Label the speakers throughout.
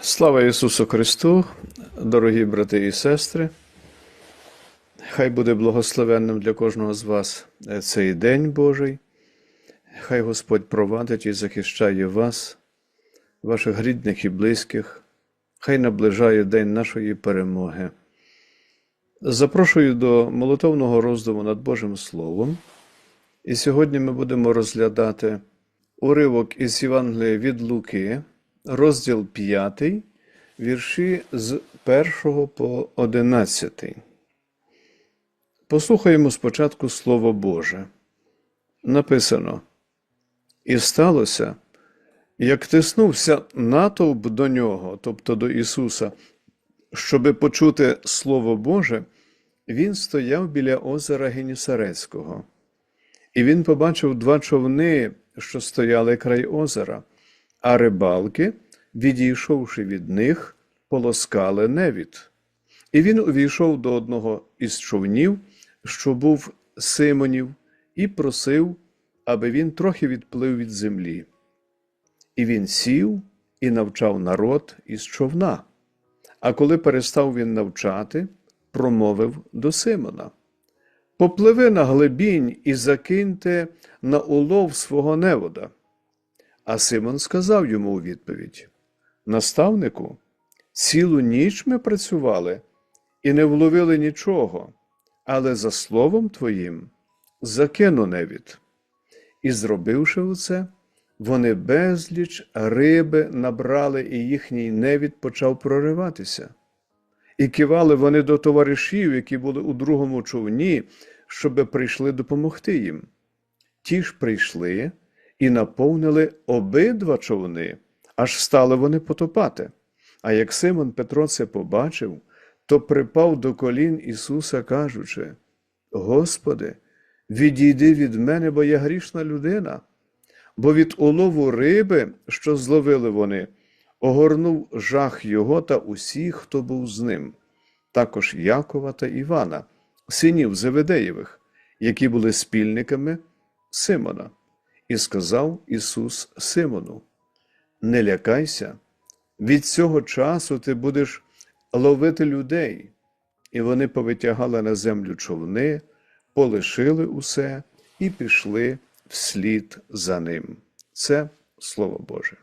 Speaker 1: Слава Ісусу Христу, дорогі брати і сестри. Хай буде благословенним для кожного з вас цей день Божий. Хай Господь провадить і захищає вас, ваших рідних і близьких. Хай наближає день нашої перемоги. Запрошую до молитовного роздуму над Божим Словом. І сьогодні ми будемо розглядати уривок із Євангелія від Луки, розділ 5, вірші з 1 по 11. Послухаємо спочатку Слово Боже. Написано: І сталося, як тиснувся натовп до нього, тобто до Ісуса, щоби почути Слово Боже, він стояв біля озера Генісарецького. І він побачив два човни, що стояли край озера, а рибалки, відійшовши від них, полоскали невід. І він увійшов до одного із човнів, що був Симонів, і просив, аби він трохи відплив від землі. І він сів і навчав народ із човна. А коли перестав він навчати, промовив до Симона. Попливи на глибінь і закиньте на улов свого невода. А Симон сказав йому у відповідь: Наставнику, цілу ніч ми працювали і не вловили нічого, але за словом твоїм закину невід. І, зробивши оце, вони безліч риби набрали, і їхній невід почав прориватися. І кивали вони до товаришів, які були у другому човні, щоби прийшли допомогти їм. Ті ж прийшли і наповнили обидва човни, аж стали вони потопати. А як Симон Петро це побачив, то припав до колін Ісуса, кажучи: Господи, відійди від мене, бо я грішна людина, бо від улову риби, що зловили вони, огорнув жах його та усіх, хто був з ним, також Якова та Івана, синів Зеведеєвих, які були спільниками Симона. І сказав Ісус Симону: Не лякайся, від цього часу ти будеш ловити людей. І вони повитягали на землю човни, полишили усе і пішли вслід за ним. Це Слово Боже.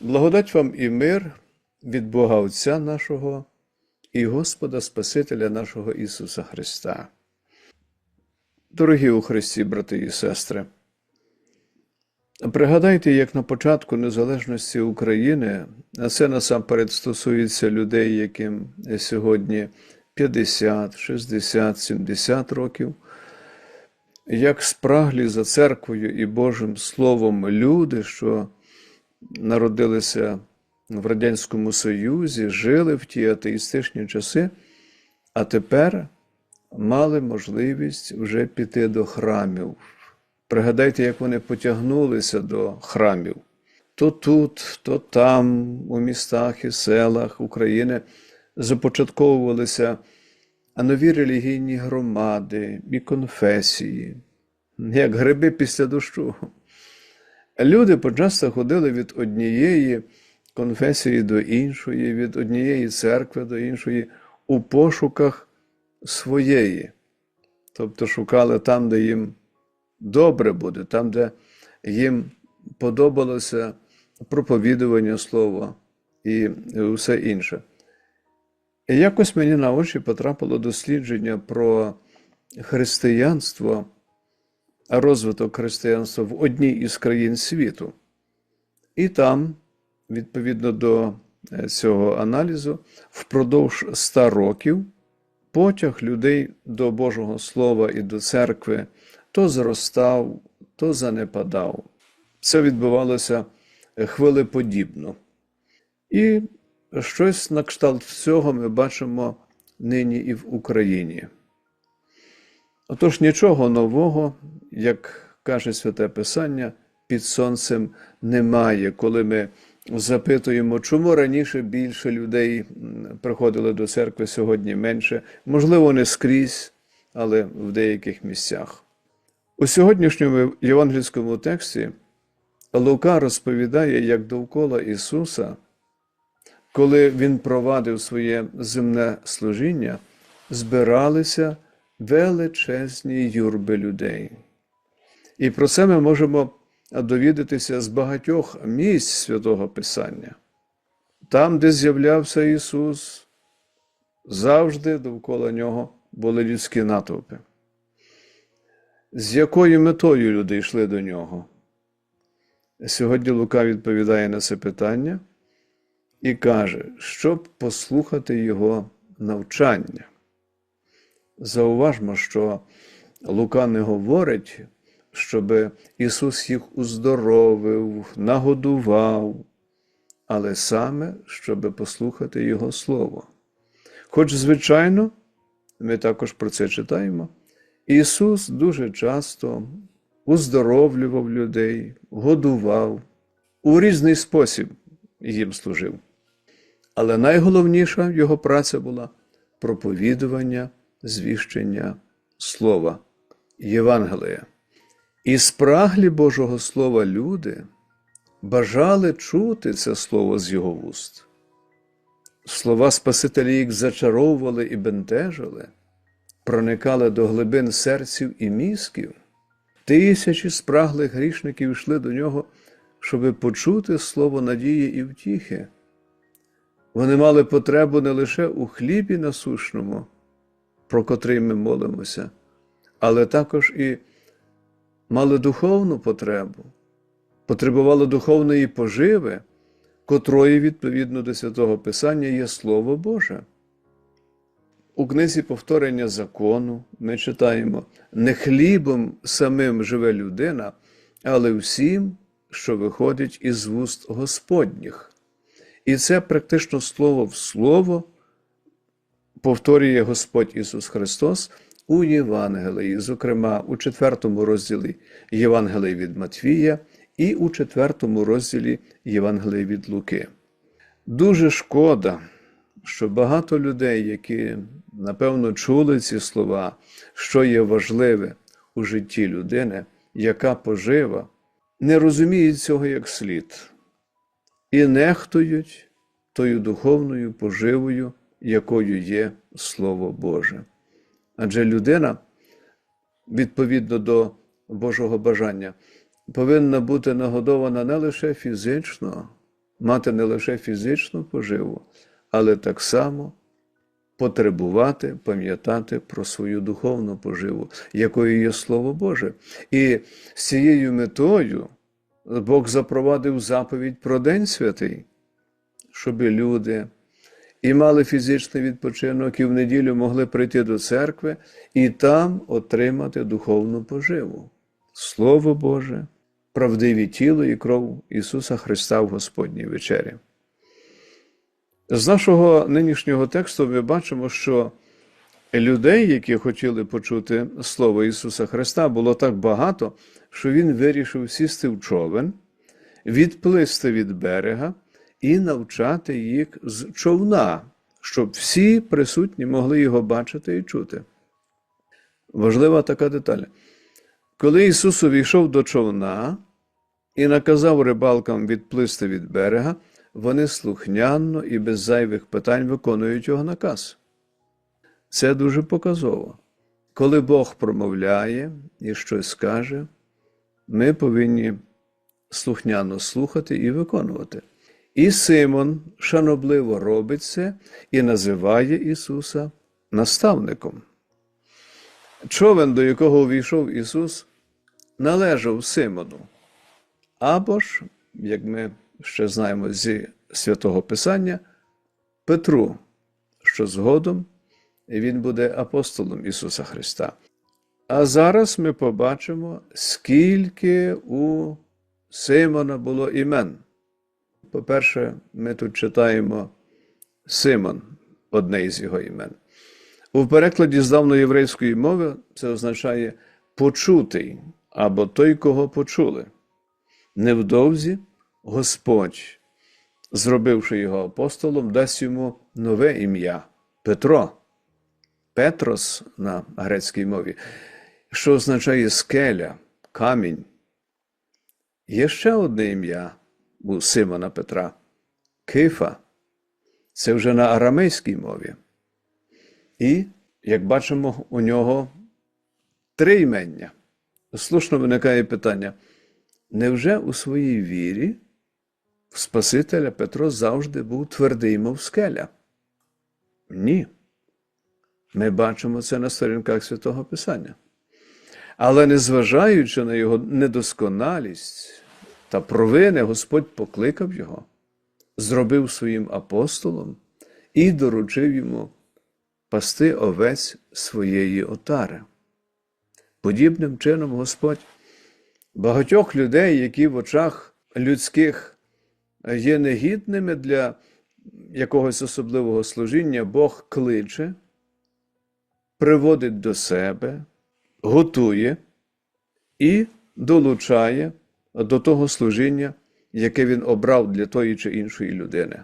Speaker 1: Благодать вам і мир від Бога Отця нашого і Господа Спасителя нашого Ісуса Христа. Дорогі у Христі, брати і сестри, пригадайте, як на початку незалежності України, а це насамперед стосується людей, яким сьогодні 50, 60, 70 років, як спраглі за церквою і Божим Словом люди, що народилися в Радянському Союзі, жили в ті атеїстичні часи, а тепер мали можливість вже піти до храмів. Пригадайте, як вони потягнулися до храмів. То тут, то там, у містах і селах України започатковувалися нові релігійні громади і конфесії, як гриби після дощу. Люди почасто ходили від однієї конфесії до іншої, від однієї церкви до іншої у пошуках своєї. Тобто шукали там, де їм добре буде, там, де їм подобалося проповідування слова і все інше. І якось мені на очі потрапило дослідження про християнство, розвиток християнства в одній із країн світу. І там, відповідно до цього аналізу, впродовж ста років потяг людей до Божого Слова і до церкви то зростав, то занепадав. Це відбувалося хвилеподібно. І щось на кшталт цього ми бачимо нині і в Україні. Отож, нічого нового, як каже Святе Писання, під сонцем немає, коли ми запитуємо, чому раніше більше людей приходили до церкви, сьогодні менше, можливо, не скрізь, але в деяких місцях. У сьогоднішньому євангельському тексті Лука розповідає, як довкола Ісуса, коли Він провадив своє земне служіння, збиралися величезні юрби людей. І про це ми можемо довідатися з багатьох місць святого Писання. Там, де з'являвся Ісус, завжди довкола нього були людські натовпи. З якою метою люди йшли до нього? Сьогодні Лука відповідає на це питання і каже, щоб послухати його навчання. Зауважмо, що Лука не говорить, щоб Ісус їх уздоровив, нагодував, але саме, щоб послухати Його Слово. Хоч, звичайно, ми також про це читаємо, Ісус дуже часто уздоровлював людей, годував, у різний спосіб їм служив. Але найголовніша його праця була проповідування, звіщення Слова, Євангелія. І спраглі Божого Слова люди бажали чути це слово з його вуст. Слова Спасителя їх зачаровували і бентежили, проникали до глибин серців і мізків. Тисячі спраглих грішників йшли до нього, щоби почути слово надії і втіхи. Вони мали потребу не лише у хлібі насушному, про котрий ми молимося, але також і мали духовну потребу, потребували духовної поживи, котрої, відповідно до святого Писання, є Слово Боже. У книзі повторення закону ми читаємо: не хлібом самим живе людина, але всім, що виходить із вуст Господніх. І це практично слово в слово повторює Господь Ісус Христос у Євангелії, зокрема у четвертому розділі Євангелії від Матвія і у четвертому розділі Євангелії від Луки. Дуже шкода, що багато людей, які напевно чули ці слова, що є важливе у житті людини, яка пожива, не розуміють цього як слід і нехтують тою духовною поживою, якою є Слово Боже. Адже людина, відповідно до Божого бажання, повинна бути нагодована не лише фізично, мати не лише фізичну поживу, але так само потребувати, пам'ятати про свою духовну поживу, якою є Слово Боже. І з цією метою Бог запровадив заповідь про День Святий, щоб люди і мали фізичний відпочинок, і в неділю могли прийти до церкви і там отримати духовну поживу. Слово Боже, правдиві тіло і кров Ісуса Христа в Господній вечері. З нашого нинішнього тексту ми бачимо, що людей, які хотіли почути Слово Ісуса Христа, було так багато, що Він вирішив сісти в човен, відплисти від берега і навчати їх з човна, щоб всі присутні могли його бачити і чути. Важлива така деталь. Коли Ісус увійшов до човна і наказав рибалкам відплисти від берега, вони слухняно і без зайвих питань виконують його наказ. Це дуже показово. Коли Бог промовляє і щось скаже, ми повинні слухняно слухати і виконувати. І Симон шанобливо робить це і називає Ісуса наставником. Човен, до якого увійшов Ісус, належав Симону. Або ж, як ми ще знаємо зі святого Писання, Петру, що згодом він буде апостолом Ісуса Христа. А зараз ми побачимо, скільки у Симона було імен. По-перше, ми тут читаємо Симон, одне із його імен. У перекладі з давноєврейської мови це означає почутий або той, кого почули. Невдовзі Господь, зробивши його апостолом, дасть йому нове ім'я Петро. Петрос на грецькій мові, що означає скеля, камінь. Є ще одне ім'я у Симона Петра Кифа. Це вже на арамейській мові. І, як бачимо, у нього три імення. Слушно виникає питання: невже у своїй вірі в Спасителя Петро завжди був твердий, мов скеля? Ні. Ми бачимо це на сторінках Святого Писання. Але незважаючи на його недосконалість та провини, Господь покликав його, зробив своїм апостолом і доручив йому пасти овець своєї отари. Подібним чином Господь багатьох людей, які в очах людських є негідними для якогось особливого служіння, Бог кличе, приводить до себе, готує і долучає до того служіння, яке він обрав для тої чи іншої людини.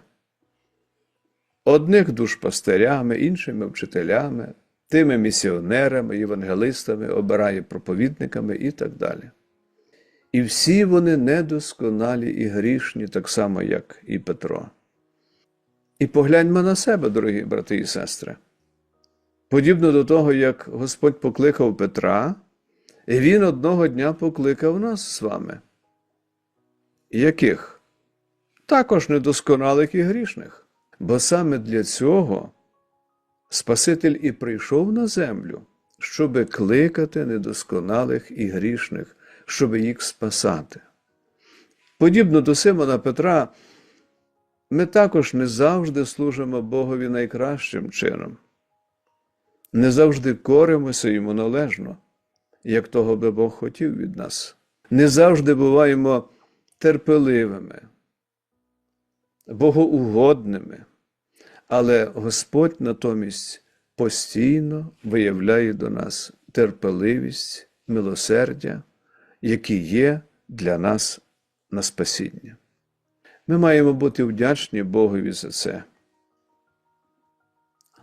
Speaker 1: Одних душпастирями, іншими вчителями, тими місіонерами, євангелистами, обирає проповідниками і так далі. І всі вони недосконалі і грішні, так само, як і Петро. І погляньмо на себе, дорогі брати і сестри. Подібно до того, як Господь покликав Петра, і Він одного дня покликав нас з вами. Яких? Також недосконалих і грішних. Бо саме для цього Спаситель і прийшов на землю, щоби кликати недосконалих і грішних, щоби їх спасати. Подібно до Симона Петра, ми також не завжди служимо Богові найкращим чином, не завжди коримося йому належно, як того би Бог хотів від нас, не завжди буваємо терпеливими, богоугодними. Але Господь натомість постійно виявляє до нас терпеливість, милосердя, які є для нас на спасіння. Ми маємо бути вдячні Богові за це.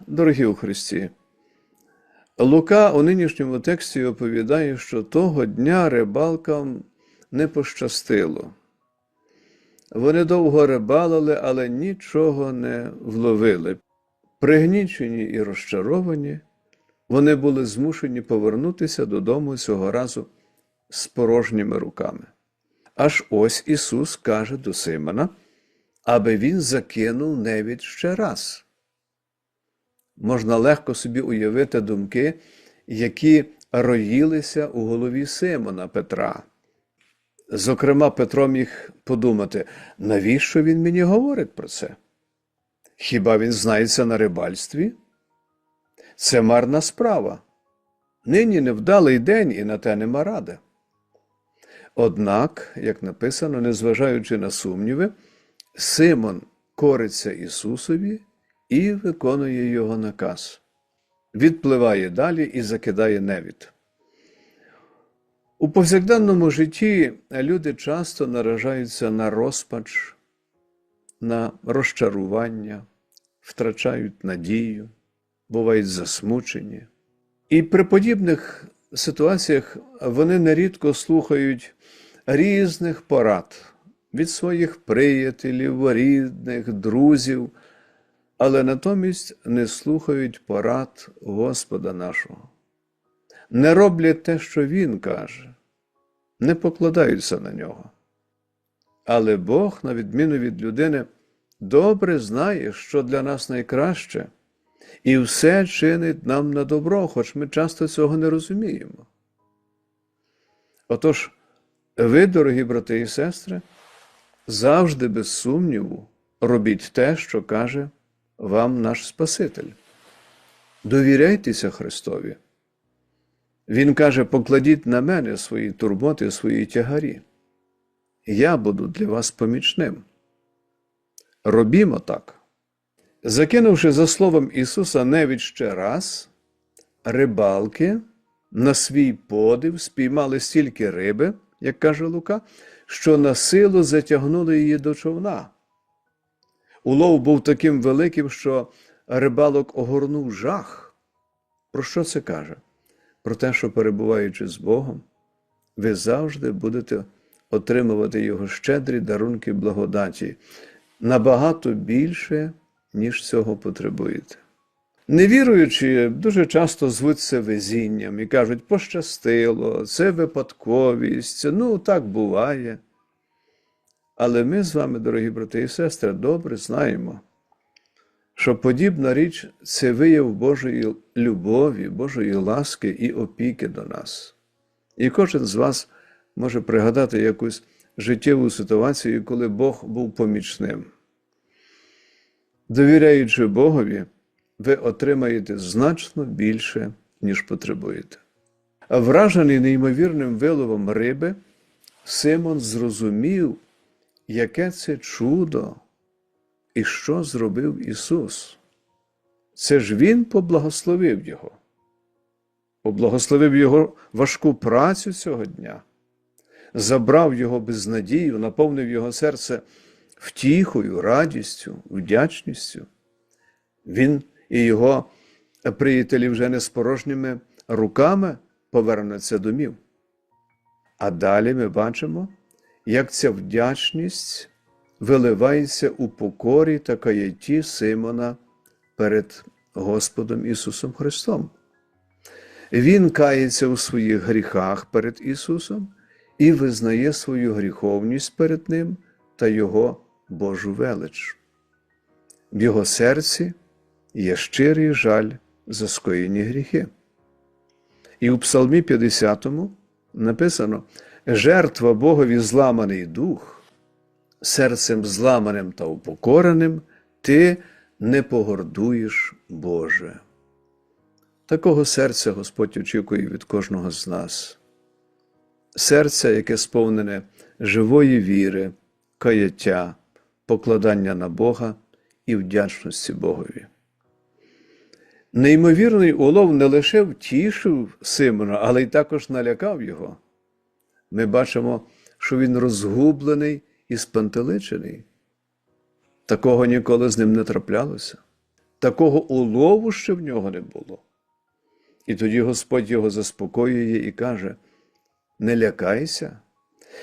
Speaker 1: Дорогі у Христі, Лука у нинішньому тексті оповідає, що того дня рибалкам не пощастило. Вони довго рибалили, але нічого не вловили. Пригнічені і розчаровані, вони були змушені повернутися додому цього разу з порожніми руками. Аж ось Ісус каже до Симона, аби він закинув невідь ще раз. Можна легко собі уявити думки, які роїлися у голові Симона Петра. Зокрема, Петро міг подумати, навіщо він мені говорить про це? Хіба він знається на рибальстві? Це марна справа. Нині невдалий день і на те нема ради. Однак, як написано, незважаючи на сумніви, Симон кориться Ісусові і виконує його наказ, відпливає далі і закидає невід. У повсякденному житті люди часто наражаються на розпач, на розчарування, втрачають надію, бувають засмучені. І при подібних ситуаціях вони нерідко слухають різних порад від своїх приятелів, рідних, друзів, але натомість не слухають порад Господа нашого не роблять те, що Він каже, не покладаються на нього. Але Бог, на відміну від людини, добре знає, що для нас найкраще, і все чинить нам на добро, хоч ми часто цього не розуміємо. Отож, ви, дорогі брати і сестри, завжди без сумніву робіть те, що каже вам наш Спаситель. Довіряйтеся Христові. Він каже: покладіть на мене свої турботи, свої тягарі. Я буду для вас помічним. Робімо так. Закинувши за словом Ісуса навіть ще раз, рибалки на свій подив спіймали стільки риби, як каже Лука, що на силу затягнули її до човна. Улов був таким великим, що рибалок огорнув жах. Про що це каже? Про те, що перебуваючи з Богом, ви завжди будете отримувати Його щедрі дарунки благодаті набагато більше, ніж цього потребуєте. Невіруючі дуже часто звуть це везінням і кажуть, пощастило, це випадковість, ну так буває. Але ми з вами, дорогі брати і сестри, добре знаємо, що подібна річ це вияв Божої любові, Божої ласки і опіки до нас. І кожен з вас може пригадати якусь життєву ситуацію, коли Бог був помічним. Довіряючи Богові, ви отримаєте значно більше, ніж потребуєте. Вражений неймовірним виловом риби, Симон зрозумів, яке це чудо і що зробив Ісус. Це ж Він поблагословив Його, поблагословив Його важку працю цього дня, забрав Його безнадію, наповнив Його серце втіхою, радістю, вдячністю. Він і його приятелі вже не з порожніми руками повернуться домів. А далі ми бачимо, як ця вдячність виливається у покорі та каяті Симона перед Господом Ісусом Христом. Він кається у своїх гріхах перед Ісусом і визнає свою гріховність перед Ним та Його Божу велич. В його серці є щирий жаль за скоєні гріхи. І у Псалмі 50 написано: жертва Богові зламаний дух, серцем зламаним та упокореним, ти не погордуєш Боже. Такого серця Господь очікує від кожного з нас. Серця, яке сповнене живої віри, каяття, покладання на Бога і вдячності Богові. Неймовірний улов не лише втішив Симона, але й також налякав його. Ми бачимо, що він розгублений і спантеличений. Такого ніколи з ним не траплялося, такого улову ще в нього не було. І тоді Господь його заспокоює і каже: Не лякайся,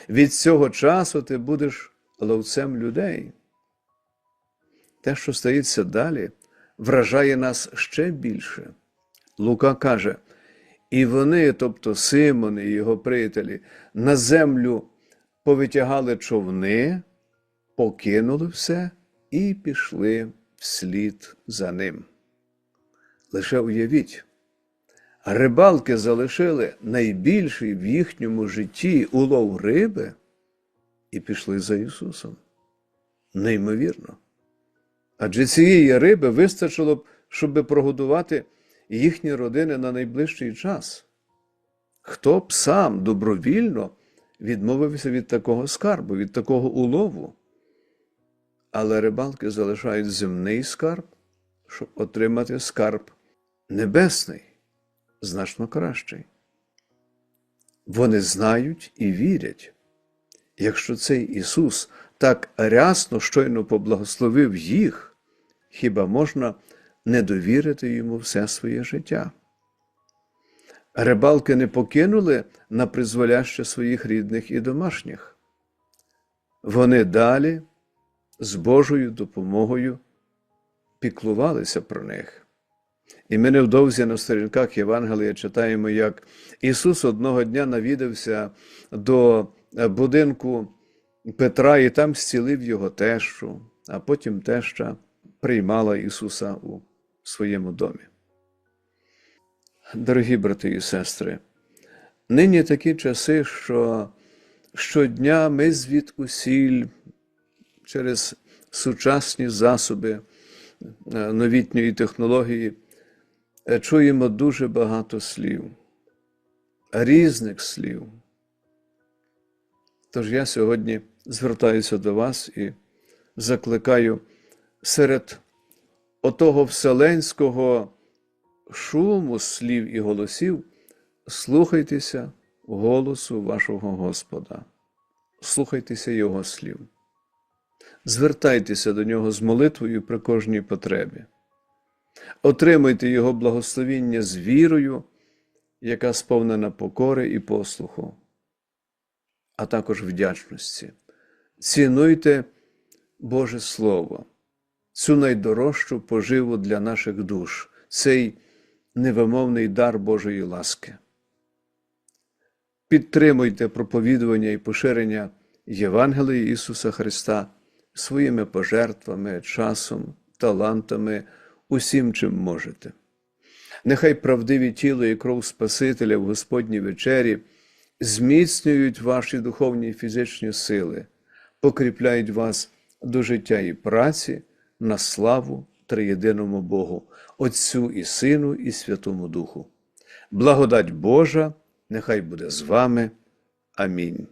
Speaker 1: від цього часу ти будеш ловцем людей. Те, що стається далі, вражає нас ще більше. Лука каже, і вони, тобто Симон і його приятелі, на землю повитягали човни, покинули все і пішли вслід за ним. Лише уявіть, рибалки залишили найбільший в їхньому житті улов риби і пішли за Ісусом. Неймовірно. Адже цієї риби вистачило б, щоб прогодувати їхні родини на найближчий час. Хто б сам добровільно відмовився від такого скарбу, від такого улову? Але рибалки залишають земний скарб, щоб отримати скарб небесний, значно кращий. Вони знають і вірять, якщо цей Ісус так рясно щойно поблагословив їх, хіба можна не довірити йому все своє життя? Рибалки не покинули на призволяще своїх рідних і домашніх. Вони далі з Божою допомогою піклувалися про них. І ми невдовзі на сторінках Євангелія читаємо, як Ісус одного дня навідався до будинку Петра і там зцілив його тещу, а потім теща приймала Ісуса у своєму домі. Дорогі брати і сестри, нині такі часи, що щодня ми звідусіль через сучасні засоби новітньої технології чуємо дуже багато слів, різних слів. Тож я сьогодні звертаюся до вас і закликаю серед отого вселенського шуму слів і голосів, слухайтеся голосу вашого Господа, слухайтеся Його слів, звертайтеся до Нього з молитвою при кожній потребі, отримуйте Його благословіння з вірою, яка сповнена покори і послуху. а також вдячності. Цінуйте Боже Слово, цю найдорожчу поживу для наших душ, цей невимовний дар Божої ласки. Підтримуйте проповідування і поширення Євангелії Ісуса Христа своїми пожертвами, часом, талантами, усім, чим можете. Нехай правдиві тіло і кров Спасителя в Господній вечері зміцнюють ваші духовні і фізичні сили, покріпляють вас до життя і праці на славу триєдиному Богу, Отцю і Сину, і Святому Духу. Благодать Божа, нехай буде з вами. Амінь.